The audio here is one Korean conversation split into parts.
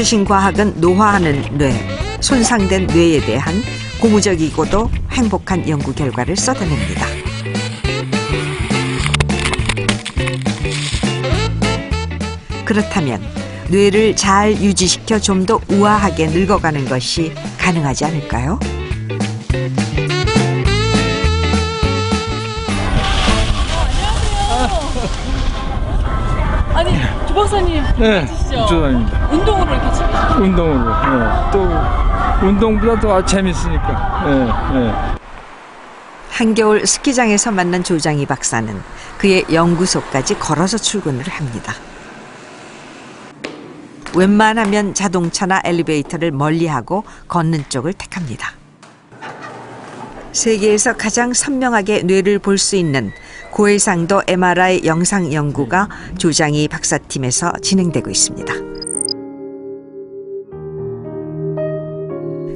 최신 과학은 노화하는 뇌, 손상된 뇌에 대한 고무적이고도 행복한 연구 결과를 쏟아냅니다. 그렇다면 뇌를 잘 유지시켜 좀 더 우아하게 늙어가는 것이 가능하지 않을까요? 아니 조 박사님 네, 맞으시죠? 조단입니다. 운동으로 이렇게 즐기시는 운동으로. 예. 또 운동보다 더 재밌으니까. 예, 예. 한겨울 스키장에서 만난 조장희 박사는 그의 연구소까지 걸어서 출근을 합니다. 웬만하면 자동차나 엘리베이터를 멀리하고 걷는 쪽을 택합니다. 세계에서 가장 선명하게 뇌를 볼 수 있는 고해상도 MRI 영상 연구가 조장희 박사팀에서 진행되고 있습니다.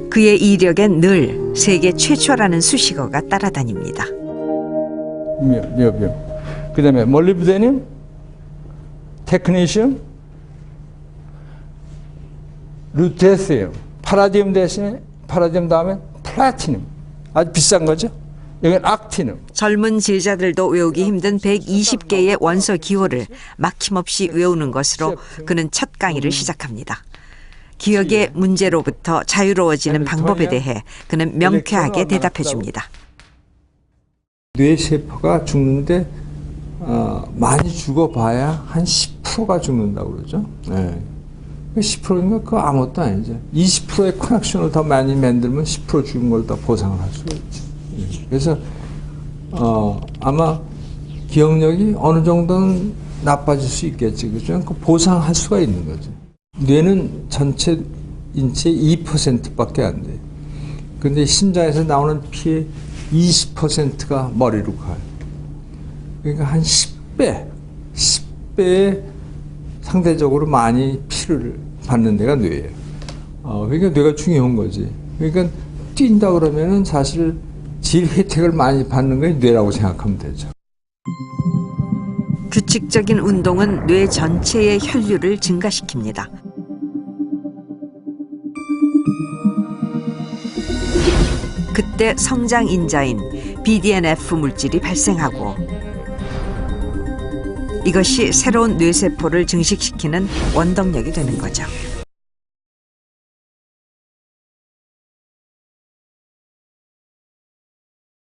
그의 이력엔 늘 세계 최초라는 수식어가 따라다닙니다. 그 다음에 몰리브데늄, 테크니슘, 루테시움, 파라디움 대신에 파라디움 다음에 플라티늄. 아주 비싼 거죠? 여기는 악티늄. 젊은 제자들도 외우기 힘든 120개의 원소 기호를 막힘없이 외우는 것으로 그는 첫 강의를 시작합니다. 기억의 문제로부터 자유로워지는 방법에 대해 그는 명쾌하게 대답해 줍니다. 뇌세포가 죽는데 어, 많이 죽어봐야 한 10%가 죽는다고 그러죠. 네. 10%인가 그거 아무것도 아니죠. 20%의 커넥션을 더 많이 만들면 10% 죽은 걸 더 보상을 할 수가 있죠. 예. 그래서 어, 아마 기억력이 어느 정도는 나빠질 수 있겠지, 그죠? 그 보상할 수가 있는 거죠. 뇌는 전체 인체의 2%밖에 안 돼. 근데 심장에서 나오는 피의 20%가 머리로 가요. 그러니까 한 10배, 10배의 상대적으로 많이 피를 받는 데가 뇌예요. 어, 그러니까 뇌가 중요한 거지. 그러니까 뛴다 그러면은 사실 제일 혜택을 많이 받는 게 뇌라고 생각하면 되죠. 규칙적인 운동은 뇌 전체의 혈류를 증가시킵니다. 그때 성장 인자인 BDNF 물질이 발생하고 이것이 새로운 뇌세포를 증식시키는 원동력이 되는 거죠.